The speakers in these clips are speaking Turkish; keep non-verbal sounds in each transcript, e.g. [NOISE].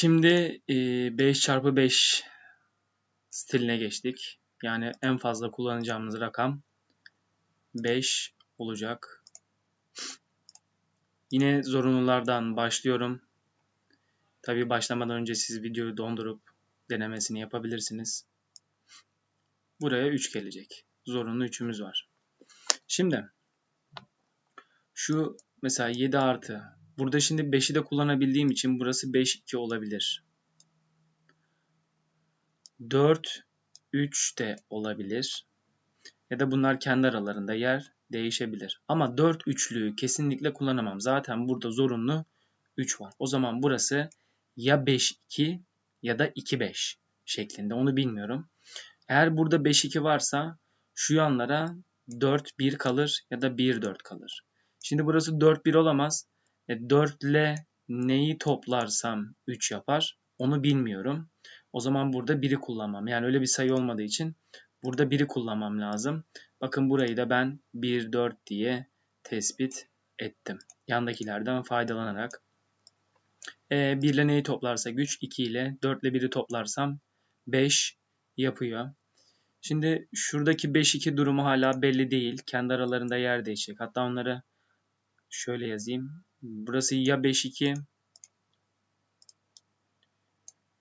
Şimdi e, 5 çarpı 5 stiline geçtik. Yani en fazla kullanacağımız rakam 5 olacak. Yine zorunlulardan başlıyorum. Tabii başlamadan önce siz videoyu dondurup denemesini yapabilirsiniz. Buraya 3 gelecek. Zorunlu 3'ümüz var. Şimdi şu mesela 7 artı. Burada şimdi 5'i de kullanabildiğim için burası 5 2 olabilir. 4 3 de olabilir. Ya da bunlar kendi aralarında yer değişebilir. Ama 4 üçlüyü kesinlikle kullanamam. Zaten burada zorunlu 3 var. O zaman burası ya 5 2 ya da 2 5 şeklinde. Onu bilmiyorum. Eğer burada 5-2 varsa şu yanlara 4-1 kalır ya da 1-4 kalır. Şimdi burası 4-1 olamaz. E, 4 ile neyi toplarsam 3 yapar onu bilmiyorum. O zaman burada 1'i kullanmam. Yani öyle bir sayı olmadığı için burada 1'i kullanmam lazım. Bakın burayı da ben 1-4 diye tespit ettim. Yandakilerden faydalanarak. E, 1 ile neyi toplarsa güç 2 ile 4 ile 1'i toplarsam 5 yapıyor. Şimdi şuradaki 5-2 durumu hala belli değil. Kendi aralarında yer değişecek. Hatta onları şöyle yazayım. Burası ya 5-2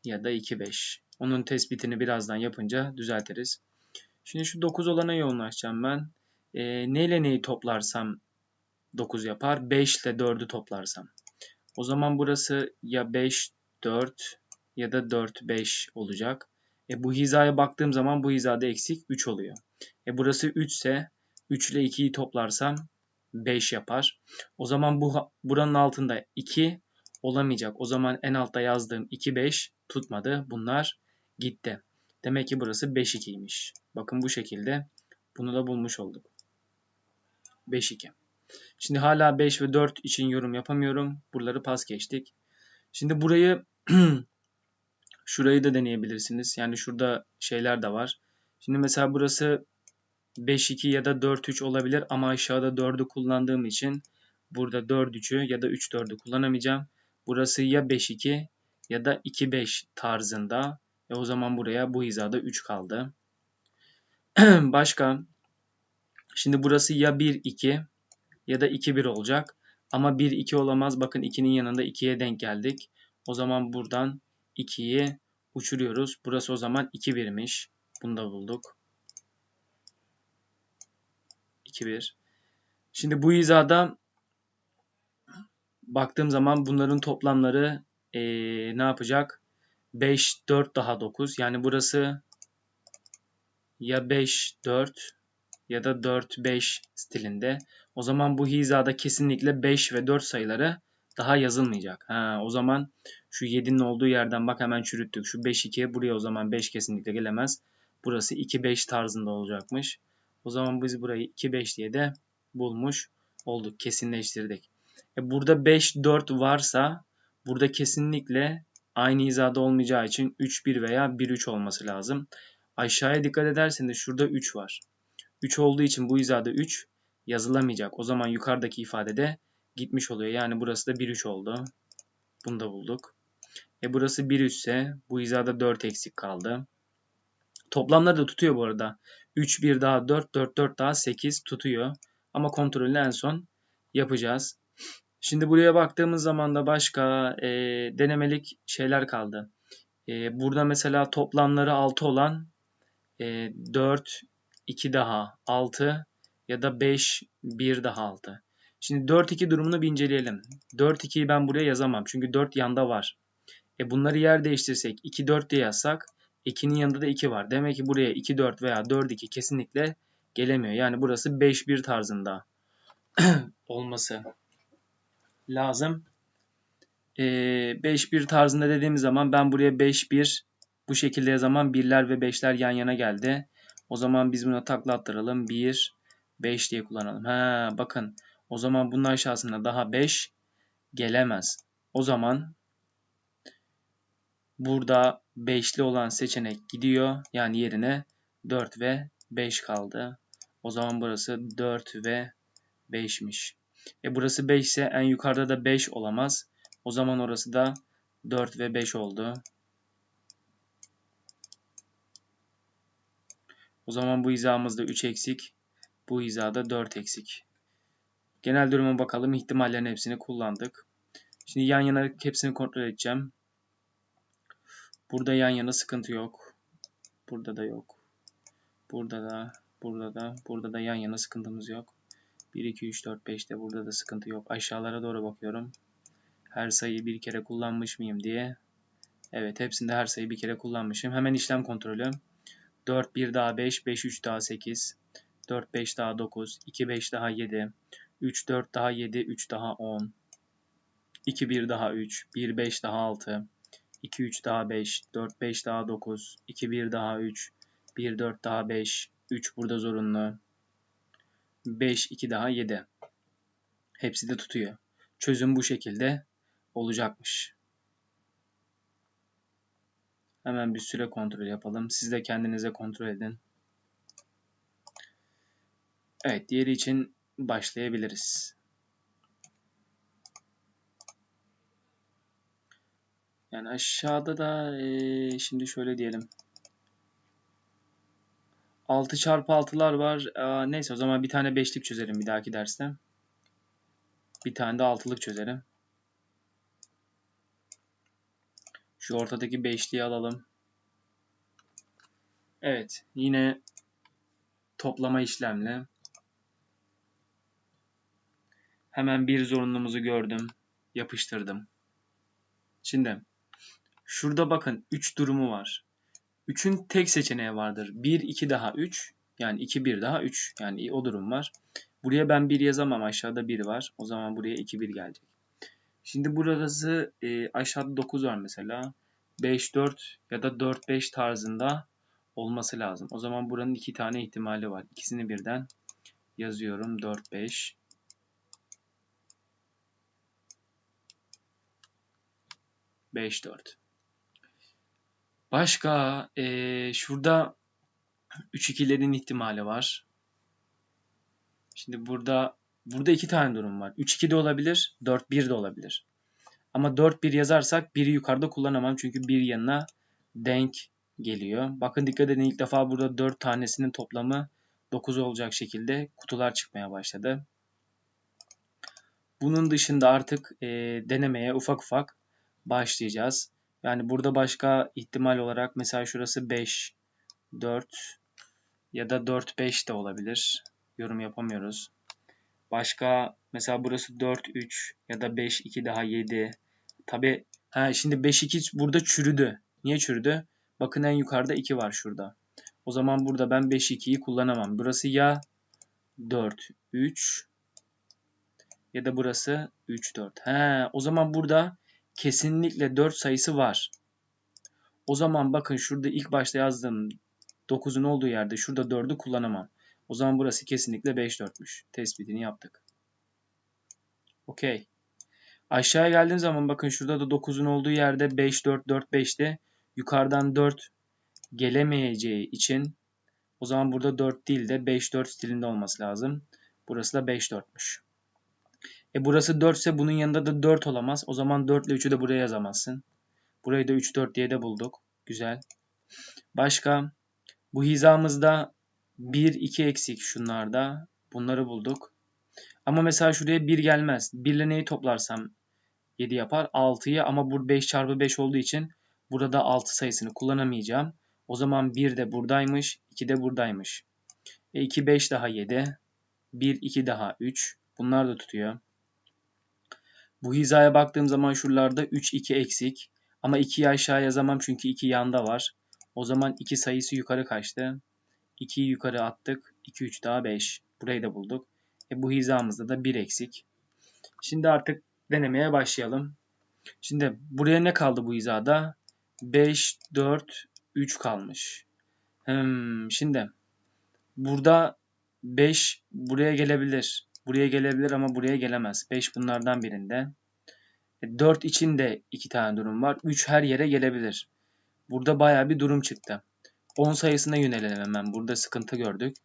ya da 2-5. Onun tespitini birazdan yapınca düzeltiriz. Şimdi şu 9 olana yoğunlaşacağım ben. E, neyle neyi toplarsam 9 yapar? 5 ile 4'ü toplarsam. O zaman burası ya 5, 4 ya da 4, 5 olacak. E, bu hizaya baktığım zaman bu hizada eksik 3 oluyor. E, burası 3 ise 3 ile 2'yi toplarsam 5 yapar. O zaman bu buranın altında 2 olamayacak. O zaman en altta yazdığım 2 5 tutmadı. Bunlar gitti. Demek ki burası 5 2'ymiş. Bakın bu şekilde bunu da bulmuş olduk. 5 2. Şimdi hala 5 ve 4 için yorum yapamıyorum. Buraları pas geçtik. Şimdi burayı [CLEARS THROAT] Şurayı da deneyebilirsiniz. Yani şurada şeyler de var. Şimdi mesela burası 5-2 ya da 4-3 olabilir ama aşağıda 4'ü kullandığım için burada 4-3'ü ya da 3-4'ü kullanamayacağım. Burası ya 5-2 ya da 2-5 tarzında. E o zaman buraya bu hizada 3 kaldı. [CLEARS THROAT] Başka. Şimdi burası ya 1-2 ya da 2-1 olacak. Ama 1-2 olamaz. Bakın 2'nin yanında 2'ye denk geldik. O zaman buradan 2'yi uçuruyoruz. Burası o zaman 2 birmiş. Bunu da bulduk. 2 1. Şimdi bu hizada baktığım zaman bunların toplamları ee, ne yapacak? 5 4 daha 9. Yani burası ya 5 4 ya da 4 5 stilinde. O zaman bu hizada kesinlikle 5 ve 4 sayıları daha yazılmayacak. Ha, o zaman şu 7'nin olduğu yerden bak hemen çürüttük. Şu 5 2 buraya o zaman 5 kesinlikle gelemez. Burası 2 5 tarzında olacakmış. O zaman biz burayı 2 5 diye de bulmuş olduk. Kesinleştirdik. E burada 5 4 varsa burada kesinlikle aynı hizada olmayacağı için 3 1 veya 1 3 olması lazım. Aşağıya dikkat ederseniz şurada 3 var. 3 olduğu için bu hizada 3 yazılamayacak. O zaman yukarıdaki ifadede gitmiş oluyor. Yani burası da 1 3 oldu. Bunu da bulduk. E burası 1 3 ise bu hizada 4 eksik kaldı. Toplamları da tutuyor bu arada. 3 1 daha 4 4 4 daha 8 tutuyor. Ama kontrolünü en son yapacağız. Şimdi buraya baktığımız zaman da başka e, denemelik şeyler kaldı. E, burada mesela toplamları 6 olan e, 4 2 daha 6 ya da 5 1 daha 6. Şimdi 4-2 durumunu bir inceleyelim. 4-2'yi ben buraya yazamam. Çünkü 4 yanda var. E bunları yer değiştirsek 2-4 diye yazsak 2'nin yanında da 2 var. Demek ki buraya 2-4 veya 4-2 kesinlikle gelemiyor. Yani burası 5-1 tarzında [CLEARS THROAT] olması lazım. E, 5-1 tarzında dediğimiz zaman ben buraya 5-1 bu şekilde yazamam. Birler ve 5'ler yan yana geldi. O zaman biz buna takla attıralım. 1, 5 diye kullanalım. Ha, bakın o zaman bunun aşağısına daha 5 gelemez. O zaman burada 5'li olan seçenek gidiyor. Yani yerine 4 ve 5 kaldı. O zaman burası 4 ve 5'miş. E burası 5 ise en yukarıda da 5 olamaz. O zaman orası da 4 ve 5 oldu. O zaman bu hizamızda 3 eksik. Bu hizada 4 eksik. Genel duruma bakalım. İhtimallerin hepsini kullandık. Şimdi yan yana hepsini kontrol edeceğim. Burada yan yana sıkıntı yok. Burada da yok. Burada da, burada da, burada da yan yana sıkıntımız yok. 1, 2, 3, 4, 5'te burada da sıkıntı yok. Aşağılara doğru bakıyorum. Her sayıyı bir kere kullanmış mıyım diye. Evet hepsinde her sayıyı bir kere kullanmışım. Hemen işlem kontrolü. 4, 1 daha 5, 5, 3 daha 8, 4, 5 daha 9, 2, 5 daha 7, 3, 4 daha 7, 3 daha 10, 2, 1 daha 3, 1, 5 daha 6, 2, 3 daha 5, 4, 5 daha 9, 2, 1 daha 3, 1, 4 daha 5, 3 burada zorunlu, 5, 2 daha 7. Hepsi de tutuyor. Çözüm bu şekilde olacakmış. Hemen bir süre kontrol yapalım. Siz de kendinize kontrol edin. Evet, diğeri için başlayabiliriz. Yani aşağıda da e, şimdi şöyle diyelim. 6 çarpı 6'lar var. Aa, neyse o zaman bir tane 5'lik çözelim bir dahaki derste. Bir tane de 6'lık çözelim. Şu ortadaki 5'liği alalım. Evet. Yine toplama işlemle. Hemen bir zorunluluğumuzu gördüm. Yapıştırdım. Şimdi şurada bakın 3 durumu var. 3'ün tek seçeneği vardır. 1, 2 daha 3. Yani 2, 1 daha 3. Yani o durum var. Buraya ben 1 yazamam. Aşağıda 1 var. O zaman buraya 2, 1 gelecek. Şimdi burası e, aşağıda 9 var mesela. 5, 4 ya da 4, 5 tarzında olması lazım. O zaman buranın iki tane ihtimali var. İkisini birden yazıyorum. 4, 5. Beş, dört. Başka e, şurada 3 ikilerin ihtimali var. Şimdi burada burada iki tane durum var. 3 2 de olabilir, 4 1 de olabilir. Ama 4 1 yazarsak biri yukarıda kullanamam çünkü bir yanına denk geliyor. Bakın dikkat edin ilk defa burada 4 tanesinin toplamı 9 olacak şekilde kutular çıkmaya başladı. Bunun dışında artık e, denemeye ufak ufak başlayacağız. Yani burada başka ihtimal olarak mesela şurası 5, 4 ya da 4, 5 de olabilir. Yorum yapamıyoruz. Başka mesela burası 4, 3 ya da 5, 2 daha 7. Tabi ha, şimdi 5, 2 burada çürüdü. Niye çürüdü? Bakın en yukarıda 2 var şurada. O zaman burada ben 5, 2'yi kullanamam. Burası ya 4, 3 ya da burası 3, 4. He, o zaman burada kesinlikle 4 sayısı var. O zaman bakın şurada ilk başta yazdığım 9'un olduğu yerde şurada 4'ü kullanamam. O zaman burası kesinlikle 5 4'müş. Tespitini yaptık. Okey. Aşağıya geldiğim zaman bakın şurada da 9'un olduğu yerde 5 4 4 5'te yukarıdan 4 gelemeyeceği için o zaman burada 4 değil de 5 4 stilinde olması lazım. Burası da 5 4'müş. E burası 4 ise bunun yanında da 4 olamaz. O zaman 4 ile 3'ü de buraya yazamazsın. Burayı da 3 4 diye de bulduk. Güzel. Başka bu hizamızda 1 2 eksik şunlarda. Bunları bulduk. Ama mesela şuraya 1 gelmez. 1 ile neyi toplarsam 7 yapar. 6'yı ama bu 5 çarpı 5 olduğu için burada 6 sayısını kullanamayacağım. O zaman 1 de buradaymış. 2 de buradaymış. E 2 5 daha 7. 1 2 daha 3. Bunlar da tutuyor. Bu hizaya baktığım zaman şuralarda 3 2 eksik. Ama 2'yi aşağı yazamam çünkü 2 yanda var. O zaman 2 sayısı yukarı kaçtı. 2'yi yukarı attık. 2 3 daha 5. Burayı da bulduk. E bu hizamızda da 1 eksik. Şimdi artık denemeye başlayalım. Şimdi buraya ne kaldı bu hizada? 5 4 3 kalmış. Hmm, şimdi burada 5 buraya gelebilir. Buraya gelebilir ama buraya gelemez. 5 bunlardan birinde. 4 e, için de 2 tane durum var. 3 her yere gelebilir. Burada baya bir durum çıktı. 10 sayısına yönelelim hemen. Burada sıkıntı gördük.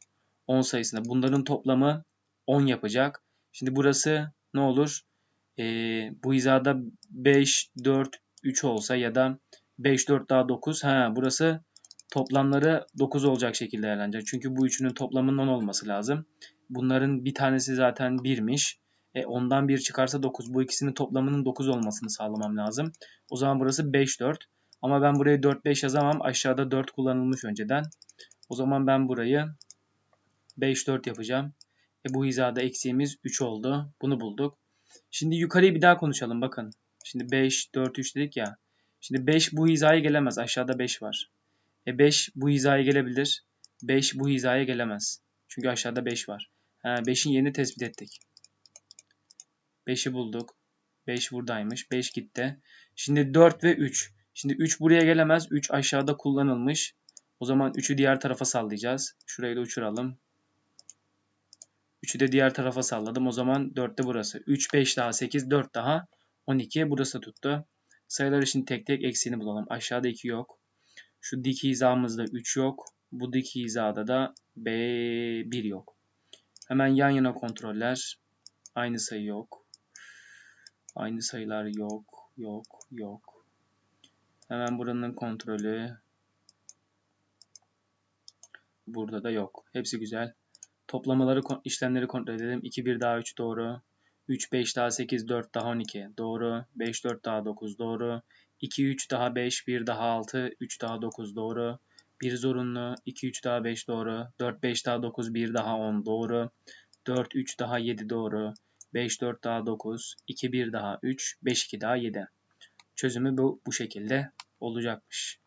10 sayısına. Bunların toplamı 10 yapacak. Şimdi burası ne olur? Ee, bu hizada 5, 4, 3 olsa ya da 5, 4 daha 9. Ha, burası toplamları 9 olacak şekilde değerlenecek. Çünkü bu üçünün toplamının 10 olması lazım. Bunların bir tanesi zaten 1'miş. E, ondan 1 çıkarsa 9. Bu ikisinin toplamının 9 olmasını sağlamam lazım. O zaman burası 5, 4. Ama ben burayı 4, 5 yazamam. Aşağıda 4 kullanılmış önceden. O zaman ben burayı 5, 4 yapacağım. E, bu hizada eksiğimiz 3 oldu. Bunu bulduk. Şimdi yukarıyı bir daha konuşalım bakın. Şimdi 5, 4, 3 dedik ya. Şimdi 5 bu hizaya gelemez. Aşağıda 5 var. E 5 bu hizaya gelebilir. 5 bu hizaya gelemez. Çünkü aşağıda 5 var. 5'in yerini tespit ettik. 5'i bulduk. 5 buradaymış. 5 gitti. Şimdi 4 ve 3. Şimdi 3 buraya gelemez. 3 aşağıda kullanılmış. O zaman 3'ü diğer tarafa sallayacağız. Şurayı da uçuralım. 3'ü de diğer tarafa salladım. O zaman 4 de burası. 3, 5 daha 8, 4 daha 12. Burası tuttu. Sayılar için tek tek eksiğini bulalım. Aşağıda 2 yok. Şu dik hizamızda 3 yok. Bu dik hizada da B 1 yok. Hemen yan yana kontroller. Aynı sayı yok. Aynı sayılar yok. Yok. Yok. Hemen buranın kontrolü. Burada da yok. Hepsi güzel. Toplamaları, işlemleri kontrol edelim. 2, 1 daha 3 doğru. 3, 5 daha 8, 4 daha 12. Doğru. 5, 4 daha 9 doğru. 2, 3 daha 5, 1 daha 6, 3 daha 9 doğru. 1 zorunlu, 2, 3 daha 5 doğru. 4, 5 daha 9, 1 daha 10 doğru. 4, 3 daha 7 doğru. 5, 4 daha 9, 2, 1 daha 3, 5, 2 daha 7. Çözümü bu, bu şekilde olacakmış.